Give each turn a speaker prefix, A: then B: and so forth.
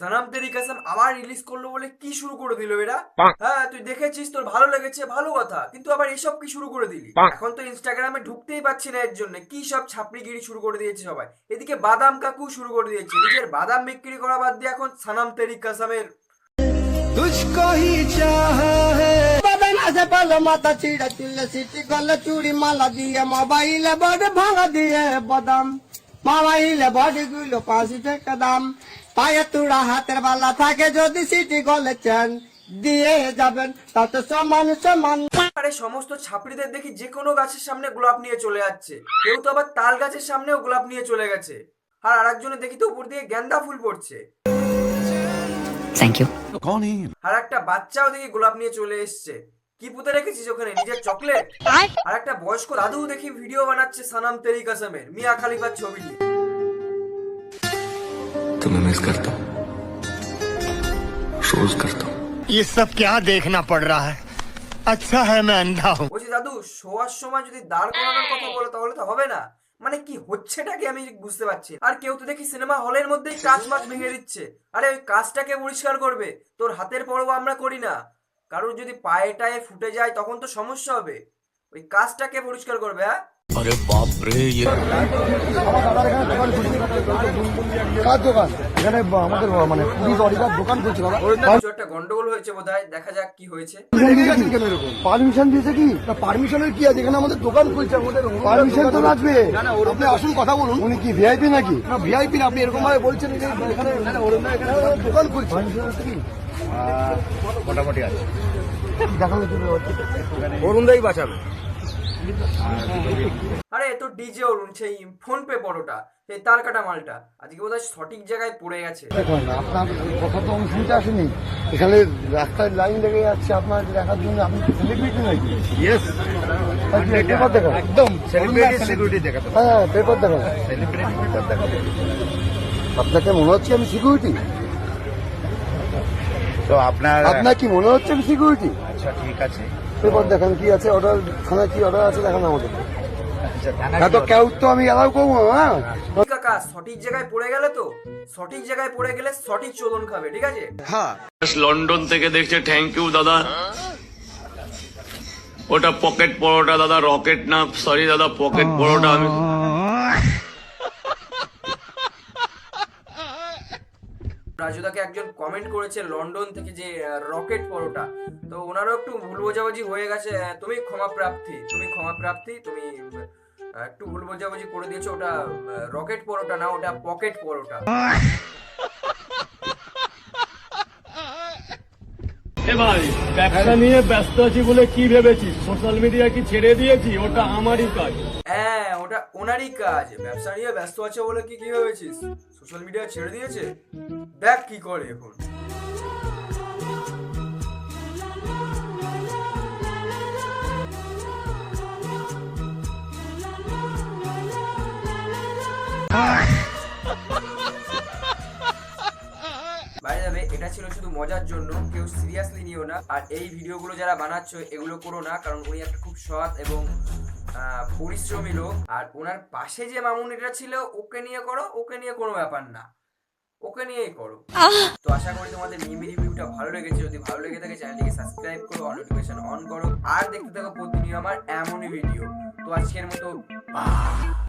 A: সানাম তেরি কাসাম আবার রিলিজ করল বলে কি শুরু করে দিল এরা? হ্যাঁ তুই দেখেছিস তোর ভালো লেগেছে ভালো কথা কিন্তু আবার এসব কি শুরু করে দিলি? এখন তো ইনস্টাগ্রামে ঢুকতেই পারছি না এর জন্য। কি সব ছাপড়িগিরি শুরু করে দিয়েছে সবাই? এদিকে বাদাম কাকু শুরু করে দিয়েছে। নিজের বাদাম বিক্রি করা বাদ দিয়ে এখন সানাম তেরি কাসামের
B: তুঝকো হি। চাহা
C: বাদাম আছে পালো মাথা চিড়া চুলে সিটি গলা চুড়ি মালা দিয়ে মোবাইলে বড় ভাঙা দিয়ে বাদাম। মোবাইলে বড়গুলো পাঁচ টাকা দাম। পায়ে তুড়া হাতের বালা থাকে যদি সিটি গলে চেন দিয়ে যাবেন। তাতে সমান সমান।
A: আরে সমস্ত ছাপড়িদের দেখি যে কোনো গাছের সামনে গোলাপ নিয়ে চলে যাচ্ছে। কেউ তো আবার তাল গাছের সামনেও গোলাপ নিয়ে চলে গেছে। আর আরেকজনে দেখি তো উপর দিয়ে গেন্দা ফুল পড়ছে।
D: থ্যাংক ইউ
A: আর একটা বাচ্চাও দেখি গোলাপ নিয়ে চলে এসছে। কি পুঁতে রেখেছিস ওখানে? নিজের চকলেট? আর একটা বয়স্ক দাদু দেখি ভিডিও বানাচ্ছে সানাম তেরি কাসামের মিয়া খালিফার ছবি নিয়ে।
E: तुम्हें मिस करता हूँ रोज करता हूँ
B: ये सब क्या देखना पड़ रहा है अच्छा है मैं अंधा हूँ
A: বলছি দাদু শোয়ার সময় যদি দাঁড় করানোর কথা বলে তাহলে তো হবে না মানে কি হচ্ছেটা কি আমি বুঝতে পারছি না। আর কেউ তো দেখি সিনেমা হলের মধ্যেই কাঁচ মাছ ভেঙে দিচ্ছে আরে ওই কাঁচটাকে পরিষ্কার করবে তোর হাতের পরব আমরা করি না কারোর যদি পায়ে টায়ে ফুটে যায় তখন তো সমস্যা হবে ওই কাজটাকে পরিষ্কার করবে হ্যাঁ
B: আরে
A: বাপরে ইয়ে। গন্ডগোল হয়েছে বোধহয় দেখা যাক কি হয়েছে।
B: পারমিশন পারমিশনের কি আছে? এখানে আমাদের দোকান খুলছে পারমিশন আসুন কথা বলুন। উনি কি নাকি? আপনি বলছেন অরুণদাই বাঁচাবে।
A: আরে তো ডিজে অরুণ সেই ফোন পে পরোটা সেই তার কাটা মালটা। আজকে বোধহয় সঠিক জায়গায় পড়ে গেছে।
B: দেখুন আপনার কথা তো আমি শুনতে আসেনি। এখানে রাস্তায় লাইন লেগে যাচ্ছে আপনার দেখার জন্য। আপনি সেলিব্রিটি নাকি? ইয়েস পেপার দেখান একদম সিকিউরিটি দেখাতে হ্যাঁ পেপার দেখান সেলিব্রিটি পেপার দেখাতে আপনাকে মনে হচ্ছে আমি সিকিউরিটি
F: তো আপনার
B: আপনার কি মনে হচ্ছে আমি সিকিউরিটি
F: আচ্ছা ঠিক আছে।
B: পেপার দেখান কি আছে অর্ডার থানায় কি অর্ডার আছে দেখান আমাদের
F: আচ্ছা
B: হ্যাঁ তো কেউ তো আমি অ্যালাউ করব হ্যাঁ।
A: কাকা সঠিক জায়গায় পড়ে গেলে তো সঠিক জায়গায় পড়ে গেলে সঠিক খাবে ঠিক আছে?
G: লন্ডন থেকে দেখছে থ্যাংক ইউ দাদা। ওটা পকেট পরোটা দাদা রকেট না সরি দাদা পকেট পরোটা আমি
A: রাজুদাকে একজন কমেন্ট করেছে লন্ডন থেকে যে রকেট পরোটা। তো ওনারও একটু ভুল বোঝাবুঝি হয়ে গেছে। তুমি ক্ষমা তুমি ক্ষমা তুমি একটু ভুল বোঝাবুঝি করে দিয়েছ ওটা রকেট পরোটা না, ওটা পকেট পরোটা।
H: এ ভাই, ব্যবসা নিয়ে ব্যস্ত আছি বলে কি ভেবেছিস? সোশ্যাল মিডিয়া কি ছেড়ে দিয়েছি? ওটা আমারই কাজ।
A: হ্যাঁ ওটা ওনারই কাজ। ব্যবসা নিয়ে ব্যস্ত আছে বলে কি কি ভেবেছিস? সোশ্যাল মিডিয়া ছেড়ে দিয়েছে? দেখ কি করে এখন। বাইরে যাবে এটা ছিল শুধু মজার জন্য। সিরিয়াসলি নিও না। আর এই ভিডিওগুলো যারা বানাচ্ছ এগুলো করো না কারণ উনি একটা খুব সৎ এবং পরিশ্রমী লোক। আর ওনার পাশে যে মামুনিটা ছিল ওকে নিয়ে করো ওকে নিয়ে কোনো ব্যাপার না। ওকে নিয়েই করো। তো আশা করি তোমাদের মিমি রিভিউটা ভালো লেগেছে। যদি ভালো লেগে থাকে চ্যানেলটিকে সাবস্ক্রাইব করো অল নোটিফিকেশন অন করো। আর দেখতে থাকো প্রতিদিন আমার এমনই ভিডিও। তো আজকের মতো bye.